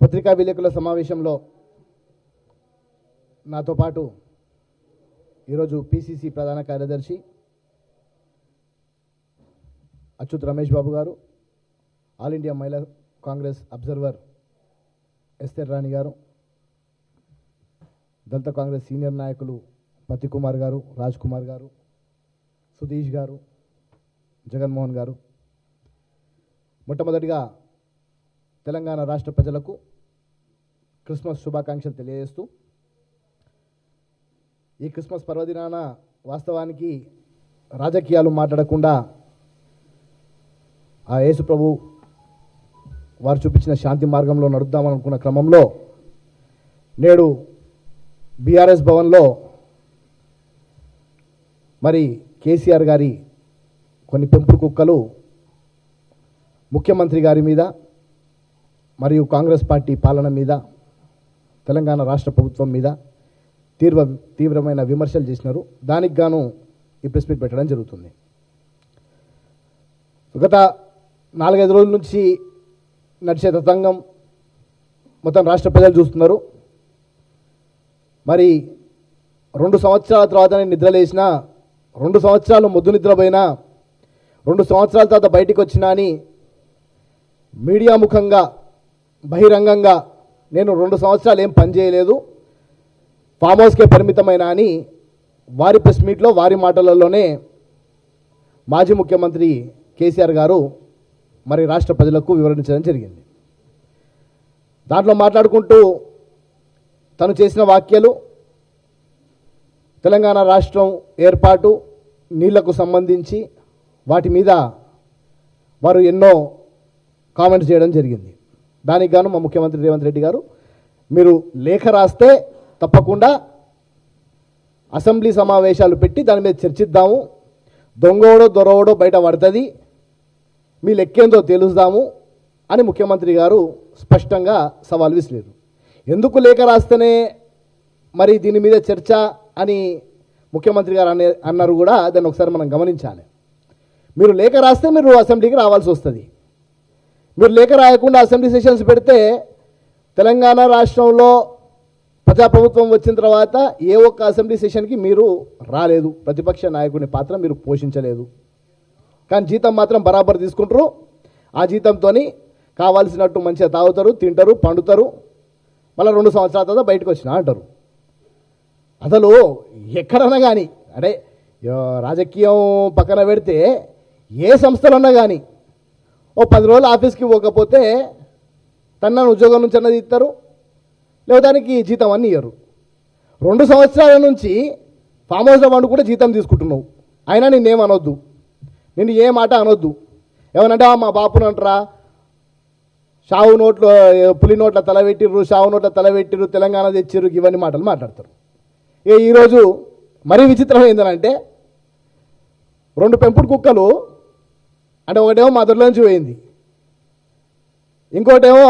పత్రికా విలేకరుల సమావేశంలో నాతో పాటు ఈరోజు పిసిసి ప్రధాన కార్యదర్శి అచ్యుత్ రమేష్ బాబు గారు ఆల్ ఇండియా మహిళా కాంగ్రెస్ అబ్జర్వర్ ఎస్తర్ రాణి గారు దళిత కాంగ్రెస్ సీనియర్ నాయకులు పతి కుమార్ గారు రాజ్ కుమార్ గారు సుధీష్ గారు జగన్మోహన్ గారు. మొట్టమొదటిగా తెలంగాణ రాష్ట్ర ప్రజలకు క్రిస్మస్ శుభాకాంక్షలు తెలియజేస్తూ ఈ క్రిస్మస్ పర్వదినాన వాస్తవానికి రాజకీయాలు మాట్లాడకుండా ఆ యేసు ప్రభు వారు చూపించిన శాంతి మార్గంలో నడుద్దామనుకున్న క్రమంలో నేడు బీఆర్ఎస్ భవన్లో మరి కేసీఆర్ గారి కొన్ని పెంపుడు కుక్కలు ముఖ్యమంత్రి గారి మీద మరియు కాంగ్రెస్ పార్టీ పాలన మీద తెలంగాణ రాష్ట్ర ప్రభుత్వం మీద తీవ్ర తీవ్రమైన విమర్శలు చేసినారు. దానికి గాను ఈ ప్రెస్ మీట్ పెట్టడం జరుగుతుంది. గత నాలుగైదు రోజుల నుంచి నడిచే తతంగం మొత్తం రాష్ట్ర ప్రజలు చూస్తున్నారు. మరి రెండు సంవత్సరాల తర్వాత నేను నిద్రలేసిన రెండు సంవత్సరాలు మొద్దు నిద్రపోయినా రెండు సంవత్సరాల తర్వాత బయటికి వచ్చినా అని మీడియా ముఖంగా బహిరంగంగా నేను రెండు సంవత్సరాలు ఏం పని చేయలేదు. ఫామ్ హౌస్కే పరిమితమైన అని వారి ప్రెస్ మీట్లో వారి మాటలలోనే మాజీ ముఖ్యమంత్రి కేసీఆర్ గారు మరి రాష్ట్ర ప్రజలకు వివరించడం జరిగింది. దాంట్లో మాట్లాడుకుంటూ తను చేసిన వాక్యాలు తెలంగాణ రాష్ట్రం ఏర్పాటు నీళ్ళకు సంబంధించి వాటి మీద వారు ఎన్నో కామెంట్స్ చేయడం జరిగింది. దానికి గాను మా ముఖ్యమంత్రి రేవంత్ రెడ్డి గారు మీరు లేఖ రాస్తే తప్పకుండా అసెంబ్లీ సమావేశాలు పెట్టి దాని మీద చర్చిద్దాము. దొంగోడో దొరవడో బయట పడుతుంది. మీ లెక్కేందో తెలుస్తాము అని ముఖ్యమంత్రి గారు స్పష్టంగా సవాల్ విసిలేదు ఎందుకు లేఖ రాస్తేనే మరి దీని మీద చర్చ అని ముఖ్యమంత్రి గారు అనే అన్నారు కూడా దాన్ని ఒకసారి మనం గమనించాలి. మీరు లేఖ రాస్తే మీరు అసెంబ్లీకి రావాల్సి వస్తుంది. మీరు లేఖ రాయకుండా అసెంబ్లీ సెషన్స్ పెడితే తెలంగాణ రాష్ట్రంలో ప్రజాప్రభుత్వం వచ్చిన తర్వాత ఏ ఒక్క అసెంబ్లీ సెషన్కి మీరు రాలేదు. ప్రతిపక్ష నాయకుని పాత్ర మీరు పోషించలేదు. కానీ జీతం మాత్రం బరాబర్ తీసుకుంటారు. ఆ జీతంతో కావాల్సినట్టు మంచిగా తాగుతారు తింటారు పండుతారు. మళ్ళీ రెండు సంవత్సరాల తర్వాత బయటకు వచ్చిన అంటారు. అసలు ఎక్కడన్నా కానీ అంటే రాజకీయం పక్కన పెడితే ఏ సంస్థలన్నా కానీ ఓ పది రోజులు ఆఫీస్కి పోకపోతే తన ఉద్యోగం నుంచి అన్నది ఇస్తారు లేదా దానికి జీతం అన్నీ ఇయ్యరు. రెండు సంవత్సరాల నుంచి ఫామ్ హౌస్లో వండు కూడా జీతం తీసుకుంటున్నావు. అయినా నిన్నేం అనొద్దు. నిన్ను ఏ మాట అనొద్దు. ఏమనంటే మా బాపును అంటారా? షావు నోట్లో పులి నోట్ల తల పెట్టిర్రు షావు నోట్ల తల పెట్టిర్రు తెలంగాణ తెచ్చిర్రు ఇవన్నీ మాటలు మాట్లాడతారు. ఇక ఈరోజు మరీ విచిత్రం ఏంటంటే రెండు పెంపుడు కుక్కలు అంటే ఒకటేమో మధురలోంచి పోయింది. ఇంకోటేమో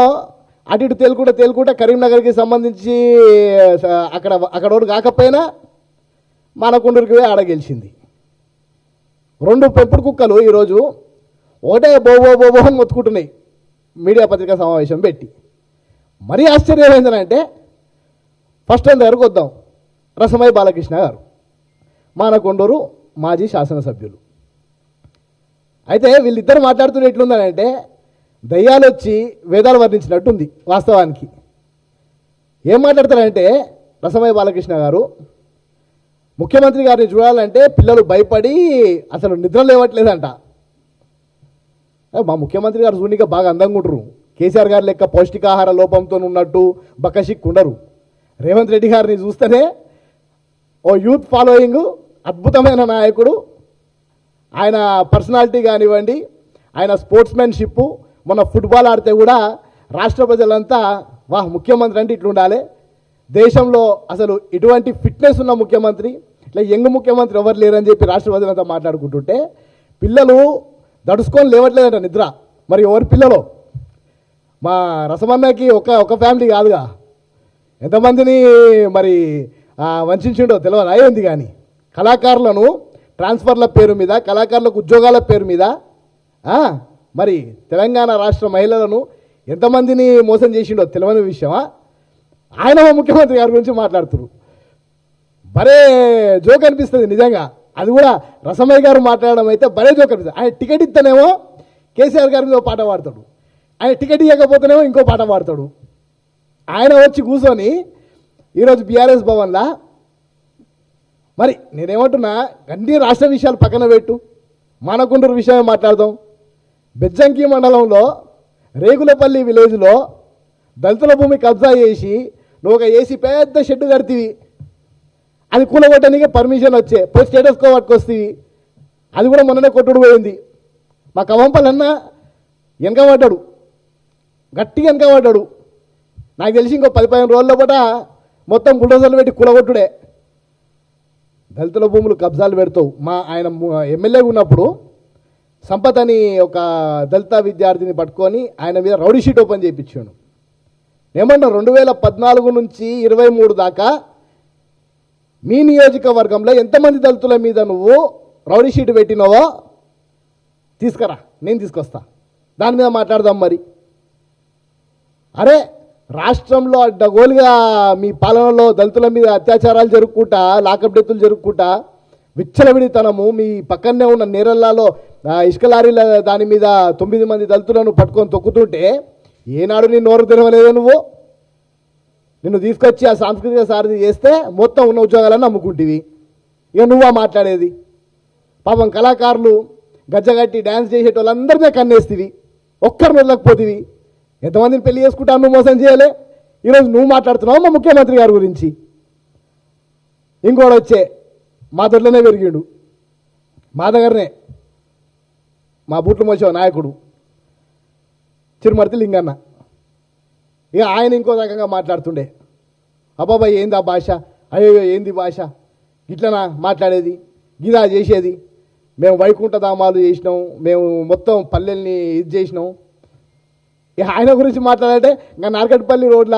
అటు ఇటు తేలుకుంటా తేలుకుంటా కరీంనగర్కి సంబంధించి అక్కడ అక్కడ ఒకటి కాకపోయినా మానకొండూరుకి పోయి ఆడ గెలిచింది. రెండు పెంపుడు కుక్కలు ఈరోజు ఒకటే బోబో బోబో మొత్తుకుంటున్నాయి. మీడియా పత్రికా సమావేశం పెట్టి. మరీ ఆశ్చర్యం ఏంటంటే ఫస్ట్ టైం దగ్గరకు వద్దాం. రసమై బాలకృష్ణ గారు. మానకొండూరు మాజీ శాసనసభ్యులు. అయితే వీళ్ళిద్దరు మాట్లాడుతున్న ఎట్లుందనంటే దయ్యాలు వచ్చి వేదాలు వర్ణించినట్టుంది వాస్తవానికి. ఏం మాట్లాడతారంటే రసమయ బాలకృష్ణ గారు ముఖ్యమంత్రి గారిని చూడాలంటే పిల్లలు భయపడి అసలు నిద్ర లేవట్లేదంట. మా ముఖ్యమంత్రి గారు చూడనిక బాగా అందంగా ఉంటారు కేసీఆర్ గారు లెక్క పౌష్టికాహార లోపంతో ఉన్నట్టు బకషిక్ ఉండరు. రేవంత్ రెడ్డి గారిని చూస్తేనే ఓ యూత్ ఫాలోయింగ్ అద్భుతమైన నాయకుడు ఆయన పర్సనాలిటీ కానివ్వండి ఆయన స్పోర్ట్స్మెన్షిప్ మన ఫుట్బాల్ ఆడితే కూడా రాష్ట్ర ప్రజలంతా వాహ్ ముఖ్యమంత్రి అంటే ఇట్లుండాలి. దేశంలో అసలు ఇటువంటి ఫిట్నెస్ ఉన్న ముఖ్యమంత్రి ఇట్లా యంగ్ ముఖ్యమంత్రి ఎవరు లేరని చెప్పి రాష్ట్ర ప్రజలంతా మాట్లాడుకుంటుంటే పిల్లలు దడుచుకొని లేవట్లేదంట నిద్ర. మరి ఎవరి పిల్లలు? మా రసమన్నకి ఒక ఒక ఫ్యామిలీ కాదుగా. ఎంతమందిని మరి వంచించిండో తెలియదు అయ్యింది కానీ. కళాకారులను ట్రాన్స్ఫర్ల పేరు మీద కళాకారులకు ఉద్యోగాల పేరు మీద మరి తెలంగాణ రాష్ట్ర మహిళలను ఎంతమందిని మోసం చేసిండో తెలియని విషయమా? ఆయన ముఖ్యమంత్రి గారి గురించి మాట్లాడుతున్నారు భలే జోక్ అనిపిస్తుంది నిజంగా. అది కూడా రసమయ్య గారు మాట్లాడడం అయితే భలే జోక్ అనిపిస్తుంది. ఆయన టికెట్ ఇస్తేనేమో కేసీఆర్ గారి మీద ఓ పాట పాడతాడు. ఆయన టికెట్ ఇవ్వకపోతేనేమో ఇంకో పాట పాడతాడు. ఆయన వచ్చి కూర్చొని ఈరోజు బీఆర్ఎస్ భవన్లా మరి నేనేమంటున్నా అన్ని రాష్ట్ర విషయాలు పక్కన పెట్టు. మానకొండూరు విషయమే మాట్లాడదాం. బెజ్జంకి మండలంలో రేగులపల్లి విలేజ్లో దళితుల భూమి కబ్జా చేసి నువ్వు ఒక ఏసీ పెద్ద షెడ్ కడితివి. అది కూలగొట్టడానికి పర్మిషన్ వచ్చే పోయి స్టేటస్ కో పట్టుకొస్తేవి. అది కూడా మొన్ననే కొట్టుడు పోయింది. మా కవంపలన్న వెనకబడ్డాడు గట్టిగా వెనక పడ్డాడు. నాకు తెలిసి ఇంకో పది పదిహేను రోజుల పూట మొత్తం బుల్డోజర్లు పెట్టి కూలగొట్టుడే. దళితుల భూములు కబ్జాలు పెడతావు. మా ఆయన ఎమ్మెల్యేగా ఉన్నప్పుడు సంపత్ అని ఒక దళిత విద్యార్థిని పట్టుకొని ఆయన మీద రౌడీ షీట్ ఓపెన్ చేయించాడు. ఏమన్నా రెండు వేల పద్నాలుగు నుంచి ఇరవై మూడు దాకా మీ నియోజకవర్గంలో ఎంతమంది దళితుల మీద నువ్వు రౌడీ షీట్ పెట్టినావో తీసుకురా నేను తీసుకొస్తా. దాని మీద మాట్లాడదాం మరి. అరే రాష్ట్రంలో అడ్డగోలుగా మీ పాలనలో దళితుల మీద అత్యాచారాలు జరుపుకుంటా లాకప్ డెత్తులు జరుపుకుంటా విచ్చలవిడితనము మీ పక్కనే ఉన్న నేరల్లాలో ఇసుక లారీల దాని మీద తొమ్మిది మంది దళితులను పట్టుకొని తొక్కుతుంటే ఏనాడు నీ నోరు తెరవలేదో నువ్వు? నిన్ను తీసుకొచ్చి ఆ సాంస్కృతిక సారథి చేస్తే మొత్తం ఉన్న ఉద్యోగాలను అమ్ముకుంటివి. ఇక నువ్వా మాట్లాడేది? పాపం కళాకారులు గజ్జగట్టి డ్యాన్స్ చేసేటోళ్ళందరినీ కన్నేస్తివి. ఒక్కరు వదలకపోతివి. ఎంతమందిని పెళ్ళి చేసుకుంటా నువ్వు మోసం చేయలే? ఈరోజు నువ్వు మాట్లాడుతున్నావు మా ముఖ్యమంత్రి గారి గురించి. ఇంకోటి వచ్చే మా దొడ్లోనే పెరిగాడు. మా దగ్గరనే మా బూట్లు మోసే నాయకుడు చిరుమర్తి లింగన్న. ఇక ఆయన ఇంకో రకంగా మాట్లాడుతుండే. అబ్బాబాయ్ ఏంది ఆ భాష? అయ్యో ఏంది భాష? ఇట్లనా మాట్లాడేది? గిదా చేసేది? మేము వైకుంఠధామాలు చేసినాం మేము మొత్తం పల్లెల్ని ఇది చేసినాం. ఇక ఆయన గురించి మాట్లాడాలంటే ఇంకా నార్కట్పల్లి రోడ్ల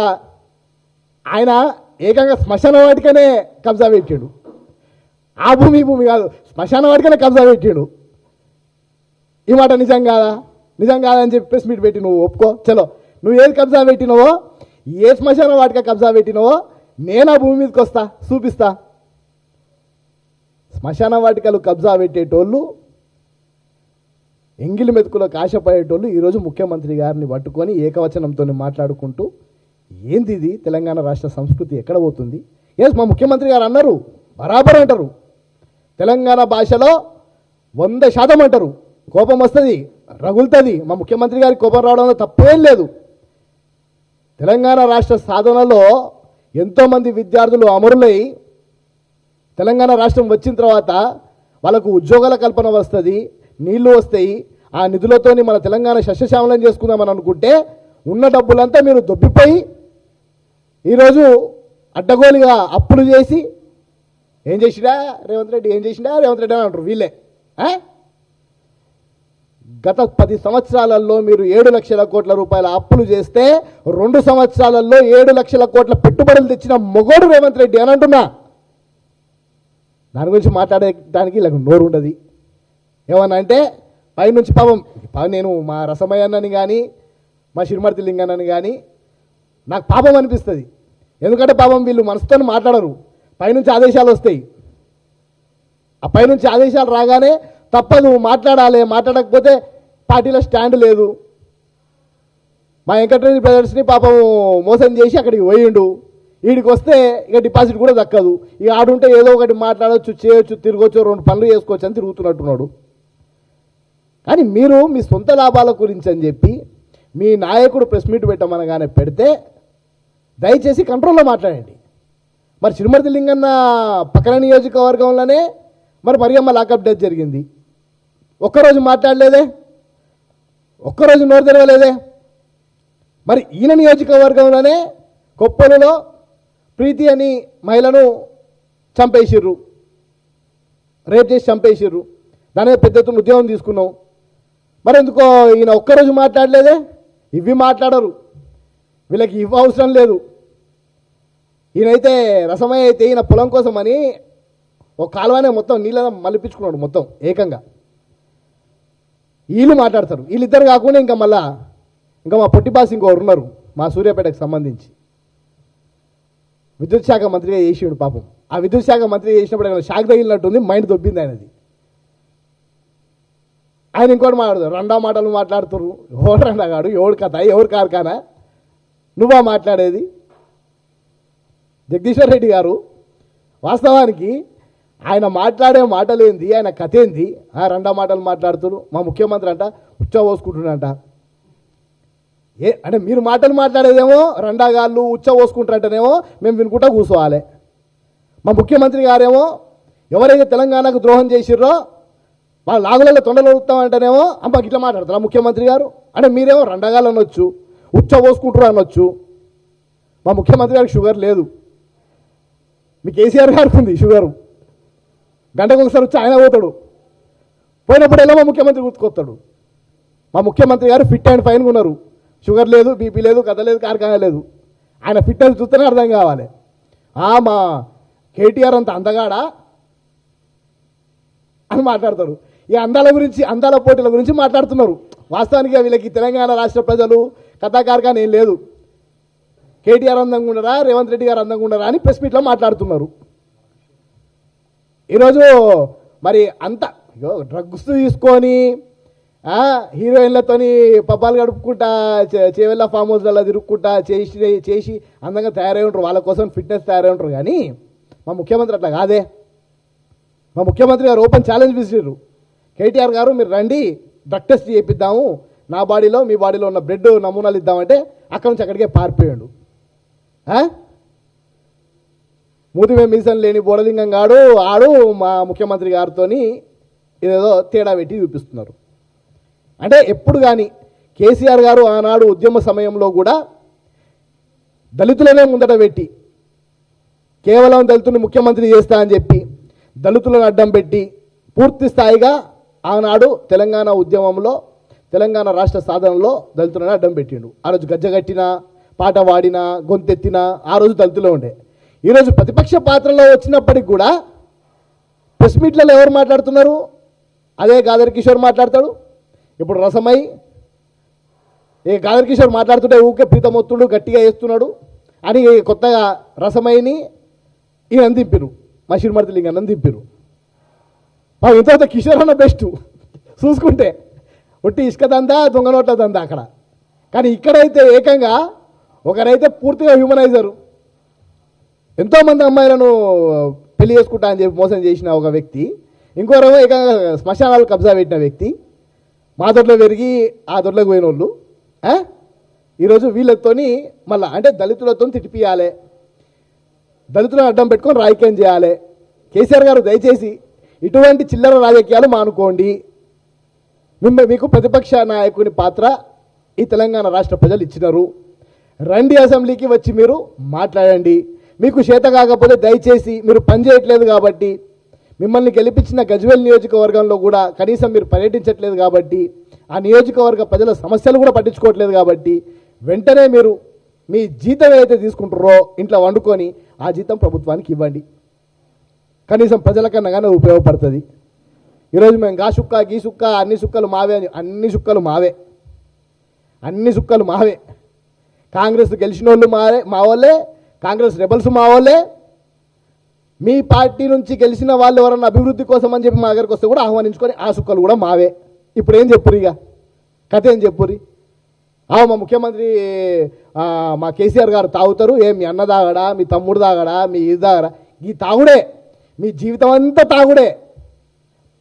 ఆయన ఏకంగా శ్మశాన వాటికనే కబ్జా పెట్టాడు. ఆ భూమి భూమి కాదు శ్మశాన వాటికనే కబ్జా పెట్టాడు. ఈ మాట నిజం కాదా? నిజం కాదని చెప్పి ప్రెస్ మీట్ పెట్టి నువ్వు ఒప్పుకో. చలో నువ్వు ఏది కబ్జా పెట్టినవో ఏ శ్మశాన వాటిక కబ్జా పెట్టినవో నేను ఆ భూమి మీదకి వస్తా చూపిస్తా. శ్మశాన వాటికలు కబ్జా పెట్టేటోళ్ళు ఎంగిలి మెతుకులకు ఆశపడేటోళ్ళు ఈరోజు ముఖ్యమంత్రి గారిని పట్టుకొని ఏకవచనంతో మాట్లాడుకుంటూ ఏంది ఇది? తెలంగాణ రాష్ట్ర సంస్కృతి ఎక్కడ పోతుంది? ఎస్ మా ముఖ్యమంత్రి గారు అన్నారు బరాబర్ అంటారు. తెలంగాణ భాషలో వంద శాతం అంటారు. కోపం వస్తుంది రగులుతుంది. మా ముఖ్యమంత్రి గారికి కోపం రావడంలో తప్పేం లేదు. తెలంగాణ రాష్ట్ర సాధనలో ఎంతోమంది విద్యార్థులు అమరులై తెలంగాణ రాష్ట్రం వచ్చిన తర్వాత వాళ్ళకు ఉద్యోగాల కల్పన వస్తుంది నీళ్ళు వస్తాయి ఆ నిధులతోని మన తెలంగాణ సస్యశ్యామలం చేసుకుందామని అనుకుంటే ఉన్న డబ్బులంతా మీరు దొబ్బిపోయి ఈరోజు అడ్డగోలుగా అప్పులు చేసి ఏం చేసిడా రేవంత్ రెడ్డి? ఏం చేసిడా రేవంత్ రెడ్డి అని అంటారు వీళ్ళే. గత పది సంవత్సరాలలో మీరు ఏడు లక్షల కోట్ల రూపాయల అప్పులు చేస్తే రెండు సంవత్సరాలలో ఏడు లక్షల కోట్ల పెట్టుబడులు తెచ్చిన మొగోడు రేవంత్ రెడ్డి అని అంటున్నా. దాని గురించి మాట్లాడడానికి ఇలా నోరు ఉండదు ఏమన్నా అంటే పైనుంచి పాపం పాపం నేను మా రసమయ్యన్నని కానీ మా శిరుమర్తి లింగన్నని కానీ నాకు పాపం అనిపిస్తుంది. ఎందుకంటే పాపం వీళ్ళు మనసుతో మాట్లాడరు. పైనుంచి ఆదేశాలు వస్తాయి. ఆ పైనుంచి ఆదేశాలు రాగానే తప్పదు మాట్లాడాలి మాట్లాడకపోతే పార్టీలో స్టాండ్ లేదు. మా వెంకటరెడ్డి బ్రదర్స్ని పాపం మోసం చేసి అక్కడికి పోయిండు. వీడికి వస్తే ఇక డిపాజిట్ కూడా దక్కదు. ఇక ఆడుంటే ఏదో ఒకటి మాట్లాడవచ్చు చేయొచ్చు తిరగచ్చు రెండు పనులు చేసుకోవచ్చు అని తిరుగుతున్నట్టున్నాడు. కానీ మీరు మీ సొంత లాభాల గురించి అని చెప్పి మీ నాయకుడు ప్రెస్ మీట్ పెట్టమనగానే పెడితే దయచేసి కంట్రోల్లో మాట్లాడండి. మరి చిరుమర్తి లింగన్న పక్కన నియోజకవర్గంలోనే మరి మరియమ్మ లాకప్ డెత్ జరిగింది. ఒక్కరోజు మాట్లాడలేదే? ఒక్కరోజు నోరు తెరవలేదే? మరి ఈయన నియోజకవర్గంలోనే కొప్పలలో ప్రీతి అని మహిళను చంపేసిర్రు. రేప్ చేసి చంపేసిర్రు. దాని మీద పెద్ద ఎత్తున ఉద్యోగం తీసుకున్నాం. మరి ఎందుకో ఈయన ఒక్కరోజు మాట్లాడలేదే? ఇవి మాట్లాడరు. వీళ్ళకి ఇవ్వ అవసరం లేదు. ఈయనైతే రసమయ్య అయితే ఈయన పొలం కోసం అని ఒక కాలువనే మొత్తం నీళ్ళ మలిపించుకున్నాడు మొత్తం ఏకంగా. వీళ్ళు మాట్లాడతారు. వీళ్ళిద్దరు కాకుండా ఇంకా మళ్ళా ఇంకా మా పొట్టి ఇంకోరు ఇంకొకరు ఉన్నారు మా సూర్యాపేటకు సంబంధించి. విద్యుత్ శాఖ మంత్రిగా చేసిండు పాపం. ఆ విద్యుత్ శాఖ మంత్రి చేసినప్పుడు ఆయన షాక్ తగిలినట్టుంది మైండ్ దొబ్బింది ఆయనది. ఆయన ఇంకోటి మాట్లాడదు రెండో మాటలు మాట్లాడుతున్నారు ఎవడు రెండగాడు? ఎవడు కథ? ఎవరు కార్ఖానా? నువ్వా మాట్లాడేది? జగదీశ్వర్ రెడ్డి గారు వాస్తవానికి ఆయన మాట్లాడే మాటలేంది? ఆయన కథ ఏంది ఆ రెండో మాటలు మాట్లాడుతున్నారు మా ముఖ్యమంత్రి అంట ఉచ్చ పోసుకుంటున్నాడంట. ఏ అంటే మీరు మాటలు మాట్లాడేదేమో రెండాగాళ్ళు ఉచ్చ పోసుకుంటారంటేనేమో మేము వినుకుంటా కూర్చోవాలి. మా ముఖ్యమంత్రి గారేమో ఎవరైతే తెలంగాణకు ద్రోహం చేసిర్రో వాళ్ళు నాగులలో తొండలు అంటేనేమో అమ్మ ఇట్లా మాట్లాడతారా ముఖ్యమంత్రి గారు? అంటే మీరేమో రండగాలు అనొచ్చు ఉచ్చ పోసుకుంటారు అనొచ్చు. మా ముఖ్యమంత్రి గారికి షుగర్ లేదు. మీ కేసీఆర్ గారికి ఉంది షుగరు. గంటకు ఒకసారి వచ్చి ఆయన పోతాడు. పోయినప్పుడు ఎలా మా ముఖ్యమంత్రి గుర్తుకొస్తాడు? మా ముఖ్యమంత్రి గారు ఫిట్ అండ్ ఫైన్గా ఉన్నారు. షుగర్ లేదు బీపీ లేదు కథ లేదు కార్ఖానా లేదు. ఆయన ఫిట్నెస్ చూస్తేనే అర్థం కావాలి. ఆ మా కేటీఆర్ అంత అందగాడా? అని మాట్లాడతారు. ఈ అందాల గురించి అందాల పోటీల గురించి మాట్లాడుతున్నారు. వాస్తవానికి వీళ్ళకి తెలంగాణ రాష్ట్ర ప్రజలు కథాకారుగానే ఏం లేదు. కేటీఆర్ అందంగా ఉండరా రేవంత్ రెడ్డి గారు అందంగా ఉండరా అని ప్రెస్ మీట్లో మాట్లాడుతున్నారు. ఈరోజు మరి అంత ఇగో డ్రగ్స్ తీసుకొని హీరోయిన్లతోని పబ్బాలు గడుపుకుంటా చే- చేవెళ్ళ ఫామ్ హౌస్లలో తిరుక్కుంటా చేసి చేసి అందంగా తయారై ఉంటారు. వాళ్ళ కోసం ఫిట్నెస్ తయారై ఉంటారు. కానీ మా ముఖ్యమంత్రి అట్లా కాదే. మా ముఖ్యమంత్రి గారు ఓపెన్ ఛాలెంజ్ విసిరు కేటీఆర్ గారు మీరు రండి డ్రగ్ టెస్ట్ చేయిద్దాము నా బాడీలో మీ బాడీలో ఉన్న బ్లడ్ నమూనాలు ఇద్దామంటే అక్కడి నుంచి అక్కడికే పారిపోయాడు. ఆ? మూతిమే లేని బోడలింగం గాడు ఆడు మా ముఖ్యమంత్రి గారితో ఇదేదో తేడా పెట్టి చూపిస్తున్నారు. అంటే ఎప్పుడు కానీ కేసీఆర్ గారు ఆనాడు ఉద్యమ సమయంలో కూడా దళితులనే ముందట పెట్టి కేవలం దళితుని ముఖ్యమంత్రి చేస్తా అని చెప్పి దళితులను అడ్డం పెట్టి పూర్తి స్థాయిగా ఆనాడు తెలంగాణ ఉద్యమంలో తెలంగాణ రాష్ట్ర సాధనలో దళితులను అడ్డం పెట్టిండు. ఆ రోజు గజ్జగట్టిన పాట వాడినా గొంతెత్తిన ఆ రోజు దళితులే ఉండే. ఈరోజు ప్రతిపక్ష పాత్రలో వచ్చినప్పటికి కూడా ప్రెస్ మీట్లలో ఎవరు మాట్లాడుతున్నారు? అదే గాదర్ కిషోర్ మాట్లాడతాడు. ఇప్పుడు రసమై ఏ గాదర్ కిషోర్ మాట్లాడుతుంటే ఊకే ప్రీతమొత్తుడు గట్టిగా వేస్తున్నాడు అని కొత్తగా రసమైని ఈయన దింపిరు మా శ్రీమతి లింగన్న దింపిరు పాపం ఇంత కిషోర్ అన్న బెస్ట్ చూసుకుంటే ఒట్టి ఇసుక దందా దొంగ నోట్ల దందా అక్కడ. కానీ ఇక్కడైతే ఏకంగా ఒకరైతే పూర్తిగా హ్యూమనైజరు ఎంతోమంది అమ్మాయిలను పెళ్ళి చేసుకుంటా అని చెప్పి మోసం చేసిన ఒక వ్యక్తి ఇంకోరేమో ఏకంగా శ్మశానాలు కబ్జా పెట్టిన వ్యక్తి మా దొడ్లో పెరిగి ఆ దొడ్లోకి పోయిన వాళ్ళు ఈరోజు వీళ్ళతోని మళ్ళీ అంటే దళితులతో తిట్టిపియాలి. దళితులను అడ్డం పెట్టుకొని రాజకీయం చేయాలి. కేసీఆర్ గారు దయచేసి ఇటువంటి చిల్లర రాజకీయాలు మానుకోండి. మిమ్మ మీకు ప్రతిపక్ష నాయకుని పాత్ర ఈ తెలంగాణ రాష్ట్ర ప్రజలు ఇచ్చినారు. రండి అసెంబ్లీకి వచ్చి మీరు మాట్లాడండి. మీకు చేత కాకపోతే దయచేసి మీరు పనిచేయట్లేదు కాబట్టి మిమ్మల్ని గెలిపించిన గజ్వేల్ నియోజకవర్గంలో కూడా కనీసం మీరు పర్యటించట్లేదు కాబట్టి ఆ నియోజకవర్గ ప్రజల సమస్యలు కూడా పట్టించుకోవట్లేదు కాబట్టి వెంటనే మీరు మీ జీతం ఏదైతే తీసుకుంటారో ఇంట్లో వండుకొని ఆ జీతం ప్రభుత్వానికి ఇవ్వండి. కనీసం ప్రజలకన్నా కానీ ఉపయోగపడుతుంది. ఈరోజు మేము గా సుక్క గీ సుక్క అన్ని సుక్కలు మావే అని అన్ని సుక్కలు మావే. అన్ని సుక్కలు మావే. కాంగ్రెస్ గెలిచిన వాళ్ళు మావే మావోలే కాంగ్రెస్ రెబల్స్ మావోలే మీ పార్టీ నుంచి గెలిచిన వాళ్ళు ఎవరన్నా అభివృద్ధి కోసం అని చెప్పి మా దగ్గరికి వస్తే కూడా ఆహ్వానించుకొని ఆ సుక్కలు కూడా మావే. ఇప్పుడు ఏం చెప్పురు ఇక కథ ఏం చెప్పురి ఆ మా ముఖ్యమంత్రి మా కేసీఆర్ గారు తాగుతారు. ఏ మీ అన్న తాగడా మీ తమ్ముడు తాగడా మీ ఇది తాగడా? ఈ తాగుడే. మీ జీవితం అంతా తాగుడే.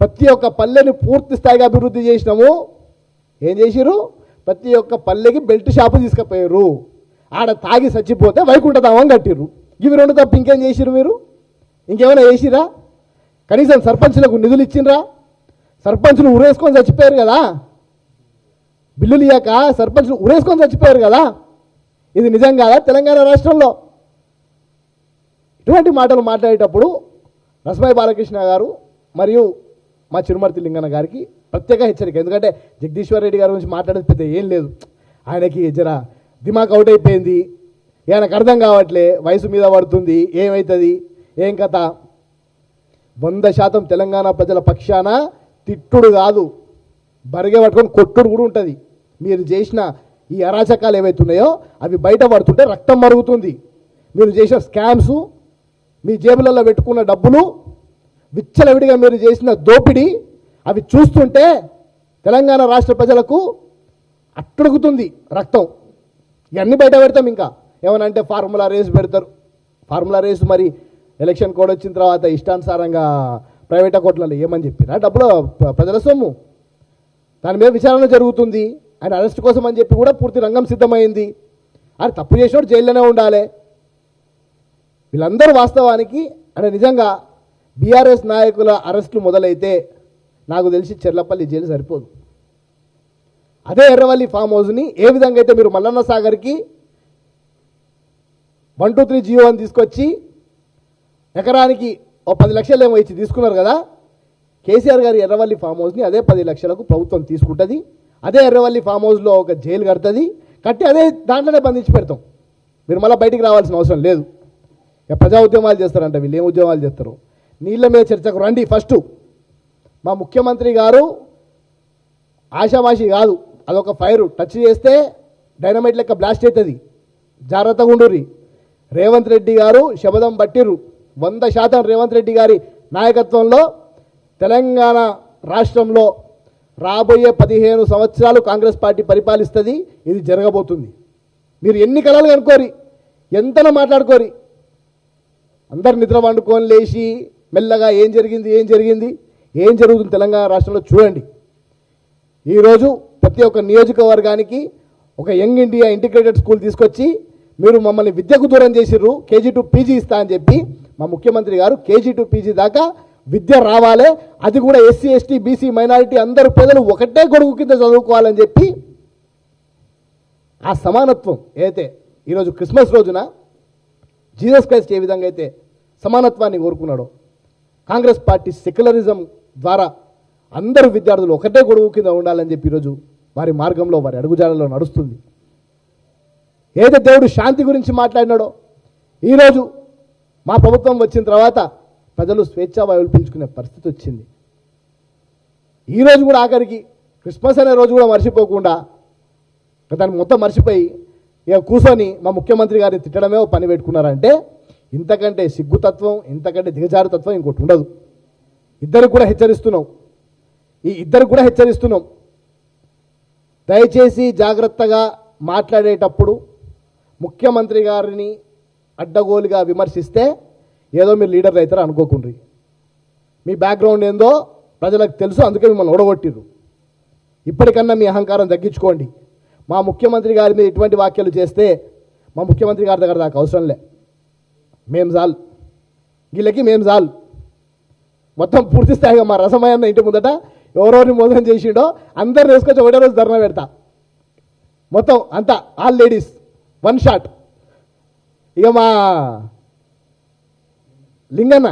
ప్రతి ఒక్క పల్లెని పూర్తి స్థాయిగా అభివృద్ధి చేసినాము. ఏం చేసిరు ప్రతి ఒక్క పల్లెకి బెల్ట్ షాపు తీసుకుపోయారు ఆడ తాగి చచ్చిపోతే వైకుంఠధామం కట్టిర్రు. ఇవి రెండు తప్ప ఇంకేం చేసిరు మీరు? ఇంకేమైనా చేసిరా కనీసం సర్పంచ్లకు నిధులు ఇచ్చిండ్రా? సర్పంచులు ఉరేసుకొని చచ్చిపోయారు కదా? బిల్లులు ఇయ్యాక సర్పంచ్లు ఉరేసుకొని చచ్చిపోయారు కదా? ఇది నిజం కాదా తెలంగాణ రాష్ట్రంలో? ఇటువంటి మాటలు మాట్లాడేటప్పుడు రసమయ్య బాలకృష్ణ గారు మరియు మా చిరుమర్తి లింగన్న గారికి ప్రత్యేక హెచ్చరిక. ఎందుకంటే జగదీశ్వర్ రెడ్డి గారి గురించి మాట్లాడేది పెద్ద ఏం లేదు. ఆయనకి జర దిమాగ్ అవుట్ అయిపోయింది. ఆయనకు అర్థం కావట్లే వయసు మీద పడుతుంది ఏమవుతుంది ఏం కథ? వంద శాతం తెలంగాణ ప్రజల పక్షాన తిట్టుడు కాదు బరిగే పట్టుకొని కొట్టుడు కూడా ఉంటుంది. మీరు చేసిన ఈ అరాచకాలు ఏవైతున్నాయో అవి బయట పడుతుంటే రక్తం మరుగుతుంది. మీరు చేసిన స్కామ్స్ మీ జేబులలో పెట్టుకున్న డబ్బులు విచ్చలవిడిగా మీరు చేసిన దోపిడీ అవి చూస్తుంటే తెలంగాణ రాష్ట్ర ప్రజలకు అట్టుడుగుతుంది రక్తం. ఇవన్నీ బయట పెడతాం ఇంకా. ఏమనంటే ఫార్ములా రేస్ పెడతారు. ఫార్ములా రేస్ మరి ఎలక్షన్ కోడ్ వచ్చిన తర్వాత ఇష్టానుసారంగా ప్రైవేట్ అకౌంట్లలో ఏమని చెప్పినా డబ్బులు ప్రజల సొమ్ము. దాని మీద విచారణ జరుగుతుంది. ఆయన అరెస్ట్ కోసం అని చెప్పి కూడా పూర్తి రంగం సిద్ధమైంది. అది తప్పు చేసినోడు జైల్లోనే ఉండాలి. వీళ్ళందరూ వాస్తవానికి అంటే నిజంగా బీఆర్ఎస్ నాయకుల అరెస్టులు మొదలైతే నాకు తెలిసి చెర్లపల్లి జైలు సరిపోదు. అదే ఎర్రవల్లి ఫామ్ హౌస్ని ఏ విధంగా అయితే మీరు Mallanna సాగర్కి one two three G O అని తీసుకొచ్చి ఎకరానికి ఓ పది లక్షలు ఏమో ఇచ్చి తీసుకున్నారు కదా కేసీఆర్ గారి ఎర్రవల్లి ఫామ్ హౌస్ని అదే పది లక్షలకు ప్రభుత్వం తీసుకుంటుంది అదే ఎర్రవల్లి ఫామ్ హౌస్లో ఒక జైలు కడుతుంది కట్టి అదే దాంట్లోనే బంధించి పెడతాం. మీరు మళ్ళీ బయటికి రావాల్సిన అవసరం లేదు. ప్రజా ఉద్యమాలు చేస్తారంట వీళ్ళు. ఏం ఉద్యమాలు చేస్తారు? నీళ్ళ మీద చర్చకు రండి ఫస్ట్. మా ముఖ్యమంత్రి గారు ఆషామాషి కాదు. అదొక ఫైర్. టచ్ చేస్తే డైనమైట్ లెక్క బ్లాస్ట్ అవుతుంది జాగ్రత్తగా ఉండుర్రి. రేవంత్ రెడ్డి గారు శబదం పట్టిర్రు. వంద శాతం రేవంత్ రెడ్డి గారి నాయకత్వంలో తెలంగాణ రాష్ట్రంలో రాబోయే పదిహేను సంవత్సరాలు కాంగ్రెస్ పార్టీ పరిపాలిస్తుంది. ఇది జరగబోతుంది. మీరు ఎన్ని కళలు కనుకోరి ఎంతనో మాట్లాడుకోరి అందరు నిద్ర వండుకొని లేచి మెల్లగా ఏం జరిగింది ఏం జరిగింది ఏం జరుగుతుంది తెలంగాణ రాష్ట్రంలో చూడండి. ఈరోజు ప్రతి ఒక్క నియోజకవర్గానికి ఒక యంగ్ ఇండియా ఇంటిగ్రేటెడ్ స్కూల్ తీసుకొచ్చి మీరు మమ్మల్ని విద్యకు దూరం చేసిర్రు కేజీ టు పీజీ ఇస్తా అని చెప్పి మా ముఖ్యమంత్రి గారు కేజీ టు పీజీ దాకా విద్య రావాలే. అది కూడా ఎస్సీ ఎస్టీ బీసీ మైనారిటీ అందరు పేదలు ఒకటే గొడుగు కింద చదువుకోవాలని చెప్పి ఆ సమానత్వం ఏదైతే ఈరోజు క్రిస్మస్ రోజున జీసస్ క్రైస్ట్ ఏ విధంగా అయితే సమానత్వాన్ని కోరుకున్నాడో. కాంగ్రెస్ పార్టీ సెక్యులరిజం ద్వారా అందరు విద్యార్థులు ఒకటే గొడుగు కింద ఉండాలని చెప్పి ఈరోజు వారి మార్గంలో వారి అడుగుజాడలో నడుస్తుంది. ఏదో దేవుడు శాంతి గురించి మాట్లాడినాడో ఈరోజు మా ప్రభుత్వం వచ్చిన తర్వాత ప్రజలు స్వేచ్ఛావాయువులు పీల్చుకునే పరిస్థితి వచ్చింది. ఈరోజు కూడా ఆఖరికి క్రిస్మస్ అనే రోజు కూడా మర్చిపోకుండా దాన్ని మొత్తం మర్చిపోయి ఇక కూర్చొని మా ముఖ్యమంత్రి గారిని తిట్టడమే పని పెట్టుకున్నారంటే ఇంతకంటే సిగ్గుతత్వం ఇంతకంటే దిగజారుతత్వం ఇంకోటి ఉండదు. ఇద్దరికి కూడా హెచ్చరిస్తున్నాం. ఈ ఇద్దరికి కూడా హెచ్చరిస్తున్నాం. దయచేసి జాగ్రత్తగా మాట్లాడేటప్పుడు ముఖ్యమంత్రి గారిని అడ్డగోలుగా విమర్శిస్తే ఏదో మీరు లీడర్ అవుతారు అనుకోకుండ్రి. మీ బ్యాక్గ్రౌండ్ ఏందో ప్రజలకు తెలుసు అందుకే మిమ్మల్ని ఓడగొట్టిర్రు. ఇప్పటికన్నా మీ అహంకారం తగ్గించుకోండి. మా ముఖ్యమంత్రి గారి మీద ఇటువంటి వ్యాఖ్యలు చేస్తే మా ముఖ్యమంత్రి గారి దగ్గర దాకా అవసరం లే. మేం చాలు వీళ్ళకి మేం చాలు మొత్తం పూర్తి స్థాయిగా మా రసమయ్యన్న ఇంటి ముందట ఎవరెవరిని మోసం చేసిండో అందరు వేసుకొచ్చి ఒకటే రోజు ధర్నా పెడతా. మొత్తం అంతా ఆల్ లేడీస్ వన్ షాట్ ఇక మా లింగన్న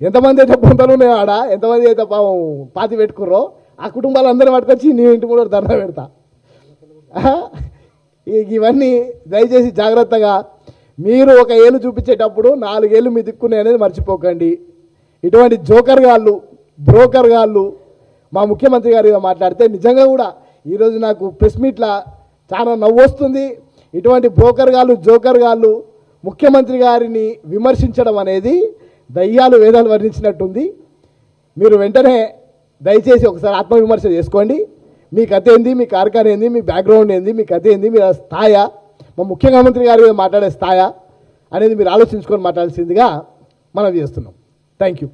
ఎంతమంది అయితే పొందలు ఉన్నాయో ఆడ ఎంతమంది అయితే పాపం పాతి పెట్టుకుర్రో ఆ కుటుంబాలు అందరూ పట్టుకొచ్చి నీ ఇంటి ముందు ధర్నా పెడతా. ఇవన్నీ దయచేసి జాగ్రత్తగా మీరు ఒక ఏళ్ళు చూపించేటప్పుడు నాలుగేళ్ళు మీ దిక్కునే అనేది మర్చిపోకండి. ఇటువంటి జోకర్ గాళ్ళు బ్రోకర్ గాళ్ళు మా ముఖ్యమంత్రి గారు మాట్లాడితే నిజంగా కూడా ఈరోజు నాకు ప్రెస్ మీట్లా చాలా నవ్వు వస్తుంది. ఇటువంటి బ్రోకర్ గాళ్ళు జోకర్ గాళ్ళు ముఖ్యమంత్రి గారిని విమర్శించడం అనేది దయ్యాలు వేదాలు వర్ణించినట్టుంది. మీరు వెంటనే దయచేసి ఒకసారి ఆత్మవిమర్శ చేసుకోండి. మీ కథ ఏంది? మీ కార్యక్రమం ఏంది? మీ బ్యాక్గ్రౌండ్ ఏంది? మీ కథ ఏంది? మీ స్థాయా మా ముఖ్యమంత్రి గారు మీద మాట్లాడే స్థాయా అనేది మీరు ఆలోచించుకొని మాట్లాడాల్సిందిగా మనం చేస్తున్నాం. Thank you